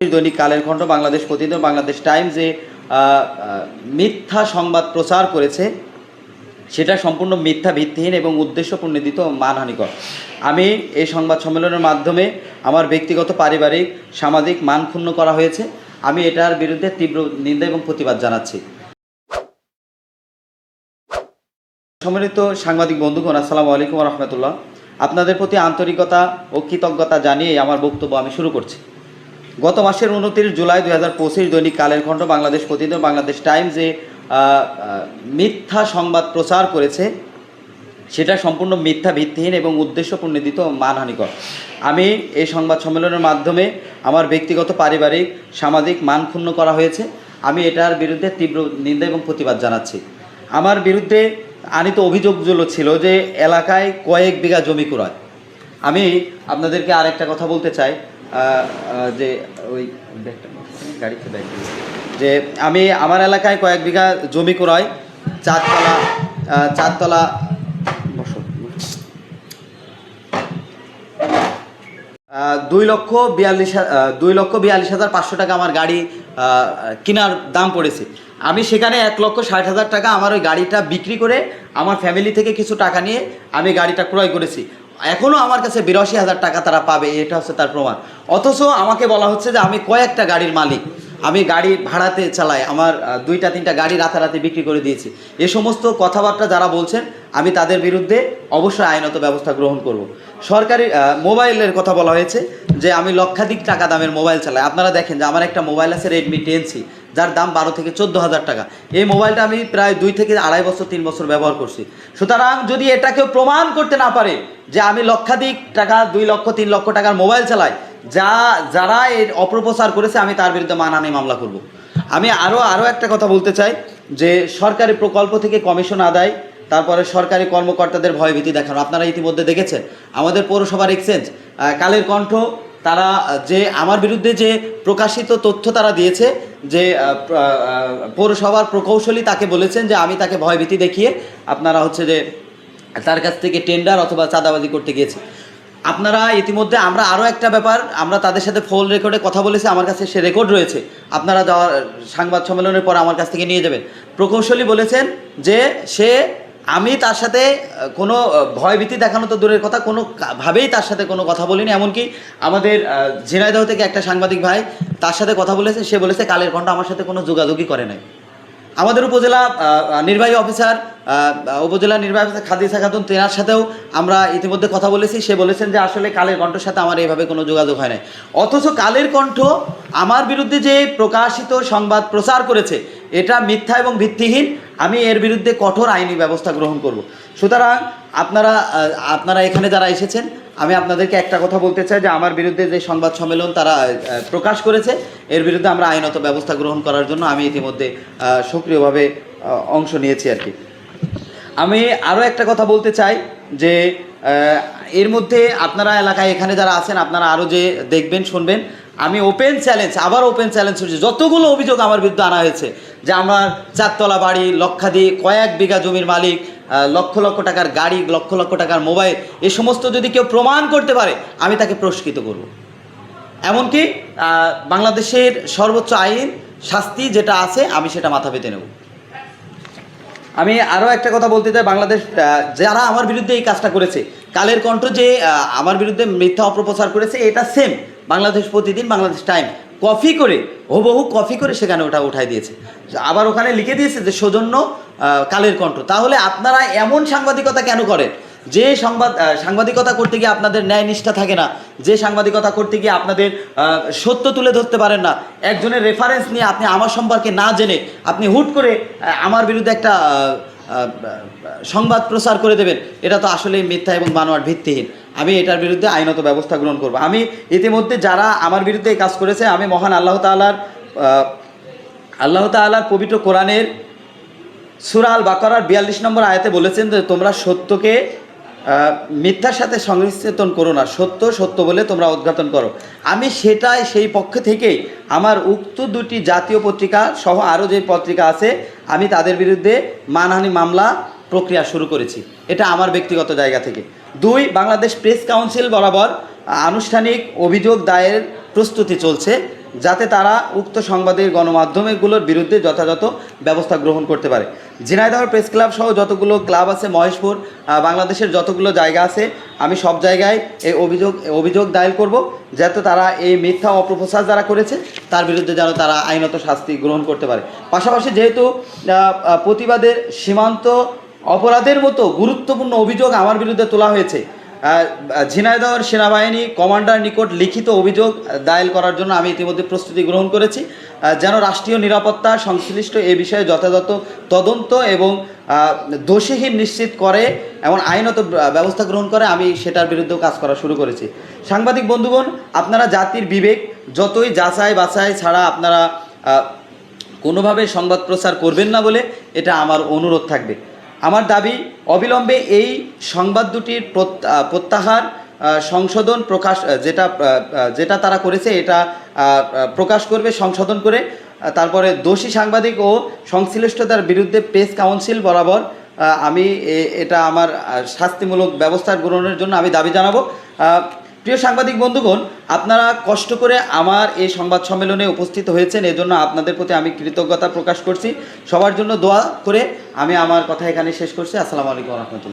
দৈনিক কালের কণ্ঠ, বাংলাদেশ প্রতিদিন বাংলাদেশ টাইমস যে মিথ্যা সংবাদ প্রচার করেছে। সেটা সম্পূর্ণ মিথ্যা ভিত্তিহীন এবং উদ্দেশ্য প্রণোদিত মানহানিকর। আমি এই সংবাদ সম্মেলনের মাধ্যমে আমার ব্যক্তিগত, পারিবারিক, সামাজিক মান ক্ষুণ্ণ করা হয়েছে। আমি এটার বিরুদ্ধে তীব্র নিন্দা এবং প্রতিবাদ জানাচ্ছি। সম্মানিত সাংবাদিক বন্ধুগণ, আসসালামু আলাইকুম রহমতুল্লাহ। আপনাদের প্রতি আন্তরিকতা ও কৃতজ্ঞতা জানিয়ে আমার বক্তব্য আমি শুরু করছি। গত মাসের উনত্রিশ জুলাই দুই হাজার পঁচিশ দৈনিক কালের কণ্ঠ বাংলাদেশ প্রতিদিন বাংলাদেশ টাইমস মিথ্যা সংবাদ প্রচার করেছে। সেটা সম্পূর্ণ মিথ্যা ভিত্তিহীন এবং উদ্দেশ্য প্রণোদিত মানহানিকর। আমি এই সংবাদ সম্মেলনের মাধ্যমে আমার ব্যক্তিগত পারিবারিক, সামাজিক মান ক্ষুণ্ণ করা হয়েছে। আমি এটার বিরুদ্ধে তীব্র নিন্দা এবং প্রতিবাদ জানাচ্ছি। আমার বিরুদ্ধে আনিত অভিযোগগুলো ছিল যে, এলাকায় কয়েক বিঘা জমি ক্রয়। আমি আপনাদেরকে আরেকটা কথা বলতে চাই। যে ওই গাড়িতে ব্যাগ যে আমি আমার এলাকায় কয়েক বিঘা জমি ক্রয়, চারতলা চারতলা দুই লক্ষ বিয়াল্লিশ দুই লক্ষ বিয়াল্লিশ হাজার পাঁচশো টাকা আমার গাড়ি কেনার দাম পড়েছে। আমি সেখানে এক লক্ষ ষাট হাজার টাকা আমার ওই গাড়িটা বিক্রি করে আমার ফ্যামিলি থেকে কিছু টাকা নিয়ে আমি গাড়িটা ক্রয় করেছি। এখনও আমার কাছে বিরাশি হাজার টাকা তারা পাবে, এটা হচ্ছে তার প্রমাণ। অথচ আমাকে বলা হচ্ছে যে আমি কয়েকটা গাড়ির মালিক। আমি গাড়ি ভাড়াতে চালাই, আমার দুইটা, তিনটা গাড়ি রাতারাতি বিক্রি করে দিয়েছি। এ সমস্ত কথাবার্তা যারা বলছেন, আমি তাদের বিরুদ্ধে অবশ্যই আইনত ব্যবস্থা গ্রহণ করব। সরকারি মোবাইলের কথা বলা হয়েছে যে আমি লক্ষাধিক টাকা দামের মোবাইল চালাই। আপনারা দেখেন যে আমার একটা মোবাইল আছে রেডমি টেন সি যার দাম বারো থেকে চোদ্দ হাজার টাকা। এই মোবাইলটা আমি প্রায় দুই থেকে আড়াই বছর, তিন বছর ব্যবহার করছি। সুতরাং যদি এটা কেউ প্রমাণ করতে না পারে যে আমি লক্ষাধিক টাকা, দুই লক্ষ, তিন লক্ষ টাকার মোবাইল চালাই, যা, যারা এর অপপ্রচার করেছে, আমি তার বিরুদ্ধে মানহানি মামলা করব। আমি আরও আরও একটা কথা বলতে চাই, যে সরকারি প্রকল্প থেকে কমিশন আদায়, তারপরে সরকারি কর্মকর্তাদের ভয়ভীতি দেখানো। আপনারা ইতিমধ্যে দেখেছেন, আমাদের পৌরসভার এক্সচেঞ্জ কালের কণ্ঠ, তারা যে, আমার বিরুদ্ধে যে প্রকাশিত তথ্য তারা দিয়েছে যে পৌরসভার প্রকৌশলী তাকে বলেছেন যে, আমি তাকে ভয়ভীতি দেখিয়ে আপনারা হচ্ছে যে, তার কাছ থেকে টেন্ডার অথবা চাঁদাবাজি করতে গিয়েছে। আপনারা ইতিমধ্যে আমরা আরও একটা ব্যাপার, আমরা তাদের সাথে ফোন রেকর্ডে কথা বলেছি, আমার কাছে সে রেকর্ড রয়েছে। আপনারা যাওয়ার সংবাদ সম্মেলনের পর আমার কাছ থেকে নিয়ে যাবেন। প্রকৌশলী বলেছেন যে, সে আমি তার সাথে কোনো ভয়ভীতি দেখানো তো দূরের কথা, কোনো ভাবেই তার সাথে কোনো কথা বলিনি। এমনকি আমাদের ঝিনাইদহ থেকে একটা সাংবাদিক ভাই তার সাথে কথা বলেছে, সে বলেছে, কালের কণ্ঠ আমার সাথে কোনো যোগাযোগই করে নাই। আমাদের উপজেলা নির্বাহী অফিসার উপজেলা নির্বাহী অফিসার খাদিসা খাতুন, তেনার সাথেও আমরা ইতিমধ্যে কথা বলেছি। সে বলেছেন যে, আসলে কালের কণ্ঠের সাথে আমার এইভাবে কোনো যোগাযোগ হয় নাই। অথচ কালের কণ্ঠ আমার বিরুদ্ধে যে প্রকাশিত সংবাদ প্রচার করেছে এটা মিথ্যা এবং ভিত্তিহীন। আমি এর বিরুদ্ধে কঠোর আইনি ব্যবস্থা গ্রহণ করব। সুতরাং আপনারা আপনারা এখানে যারা এসেছেন, আমি আপনাদেরকে একটা কথা বলতে চাই যে আমার বিরুদ্ধে যে সংবাদ সম্মেলন তারা প্রকাশ করেছে, এর বিরুদ্ধে আমরা আইনত ব্যবস্থা গ্রহণ করার জন্য আমি ইতিমধ্যে সক্রিয়ভাবে অংশ নিয়েছি আর কি। আমি আরও একটা কথা বলতে চাই যে এর মধ্যে আপনারা এলাকায় এখানে যারা আছেন, আপনারা আরও যে দেখবেন, শুনবেন আমি ওপেন চ্যালেঞ্জ আবার ওপেন চ্যালেঞ্জ করছি। যতগুলো অভিযোগ আমার বিরুদ্ধে আনা হয়েছে, যে আমার চারতলা বাড়ি, লক্ষাধিক, কয়েক বিঘা জমির মালিক লক্ষ লক্ষ টাকার গাড়ি, লক্ষ লক্ষ টাকার মোবাইল, এ সমস্ত যদি কেউ প্রমাণ করতে পারে, আমি তাকে পুরস্কৃত করব। এমনকি বাংলাদেশের সর্বোচ্চ আইন, শাস্তি যেটা আছে, আমি সেটা মাথা পেতে নেব। আমি আরও একটা কথা বলতে চাই, বাংলাদেশ যারা আমার বিরুদ্ধে এই কাজটা করেছে, কালের কণ্ঠ যে আমার বিরুদ্ধে মিথ্যা অপপ্রচার করেছে, এটা সেম বাংলাদেশ প্রতিদিন বাংলাদেশ টাইম কফি করে, হুবহু কফি করে সেখানে ওটা উঠাই দিয়েছে। আবার ওখানে লিখে দিয়েছে যে, সৌজন্য কালের কণ্ঠ। তাহলে আপনারা এমন সাংবাদিকতা কেন করেন? যে সংবাদ সাংবাদিকতা করতে গিয়ে আপনাদের ন্যায় নিষ্ঠা থাকে না, যে সাংবাদিকতা করতে গিয়ে আপনাদের সত্য তুলে ধরতে পারেন না, একজনের রেফারেন্স নিয়ে আপনি আমার সম্পর্কে না জেনে আপনি হুট করে আমার বিরুদ্ধে একটা সংবাদ প্রচার করে দেবেন, এটা তো আসলেই মিথ্যা এবং মানোয়ার ভিত্তিহীন। আমি এটার বিরুদ্ধে আইনত ব্যবস্থা গ্রহণ করব। আমি ইতিমধ্যে যারা আমার বিরুদ্ধে এই কাজ করেছে আমি মহান আল্লাহ তাআলার আহ, আল্লাহ তাআলার পবিত্র কোরআনের সুরাল বাকারার বিয়াল্লিশ নম্বর আয়াতে বলেছেন যে তোমরা সত্যকে মিথ্যার সাথে সংমিশ্রণ করো না। সত্য সত্য বলে তোমরা উদ্ঘাটন করো। আমি সেটাই সেই পক্ষ থেকেই আমার উক্ত দুটি জাতীয় পত্রিকা সহ আরও যে পত্রিকা আছে আমি তাদের বিরুদ্ধে মানহানি মামলা প্রক্রিয়া শুরু করেছি। এটা আমার ব্যক্তিগত জায়গা থেকে। দুই, বাংলাদেশ প্রেস কাউন্সিল বরাবর আনুষ্ঠানিক অভিযোগ দায়ের প্রস্তুতি চলছে, যাতে তারা উক্ত সংবাদের গণমাধ্যমগুলোর বিরুদ্ধে যথাযথ ব্যবস্থা গ্রহণ করতে পারে। ঝিনাইদহ প্রেস ক্লাব সহ যতগুলো ক্লাব আছে, মহেশপুর বাংলাদেশের যতগুলো জায়গা আছে, আমি সব জায়গায় এই অভিযোগ অভিযোগ দায়ের করব, যাতে তারা এই মিথ্যা অপপ্রচার যারা করেছে, তার বিরুদ্ধে যেন তারা আইনত শাস্তি গ্রহণ করতে পারে। পাশাপাশি যেহেতু প্রতিবাদের সীমান্ত অপরাধের মতো গুরুত্বপূর্ণ অভিযোগ আমার বিরুদ্ধে তোলা হয়েছে। ঝিনাইদহের সেনাবাহিনী কমান্ডার নিকট লিখিত অভিযোগ দায়ের করার জন্য আমি ইতিমধ্যে প্রস্তুতি গ্রহণ করেছি। যেন রাষ্ট্রীয় নিরাপত্তা সংশ্লিষ্ট এ বিষয়ে যথাযথ তদন্ত এবং দোষীহীন নিশ্চিত করে এমন আইনত ব্যবস্থা গ্রহণ করে আমি সেটার বিরুদ্ধেও কাজ করা শুরু করেছি। সাংবাদিক বন্ধুগণ, আপনারা জাতির বিবেক যতই যাচাই বাছাই ছাড়া আপনারা কোনোভাবে সংবাদ প্রচার করবেন না বলে এটা আমার অনুরোধ থাকবে। আমার দাবি, অবিলম্বে এই সংবাদ দুটির প্রত- প্রত্যাহার সংশোধন প্রকাশ যেটা যেটা তারা করেছে এটা প্রকাশ করবে, সংশোধন করে তারপরে দোষী সাংবাদিক ও সংশ্লিষ্টতার বিরুদ্ধে প্রেস কাউন্সিল বরাবর আমি এটা আমার শাস্তিমূলক ব্যবস্থা গ্রহণের জন্য আমি দাবি জানাব। প্রিয় সাংবাদিক বন্ধুগণ, আপনারা কষ্ট করে আমার এই সংবাদ সম্মেলনে উপস্থিত হয়েছেন, এজন্য আপনাদের প্রতি আমি কৃতজ্ঞতা প্রকাশ করছি। সবার জন্য দোয়া করে আমি আমার কথা এখানে শেষ করছি। আসসালামু আলাইকুম রহমতুল্লাহ।